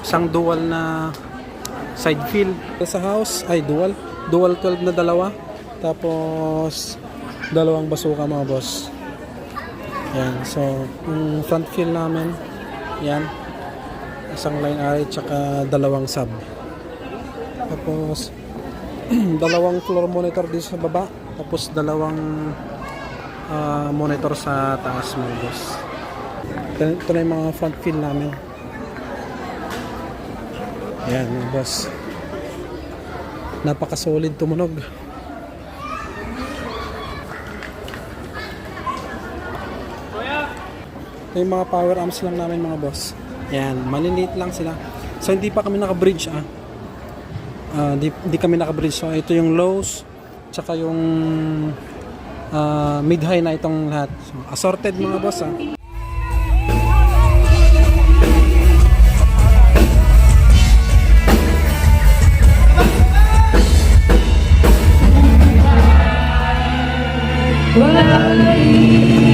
Isang dual na side fill. Sa house ay dual. Dual 12 na dalawa. Tapos dalawang basuka mga boss. Yan. So, yung front fill namin, yan. Isang line array tsaka dalawang sub. Tapos dalawang floor monitor dito sa baba. Tapos dalawang ah, monitor sa taas mga boss. Ito, ito na yung mga front fill namin. Ayan boss. Napaka-solid tumunog. Ito yung mga power arms lang namin mga boss. Yan, maliliit lang sila. So hindi pa kami naka-bridge ah. Ah, di, di kami naka-bridge. So ito yung lows, tsaka yung ah, mid-high na itong lahat. So, assorted mga boss ah. Bye.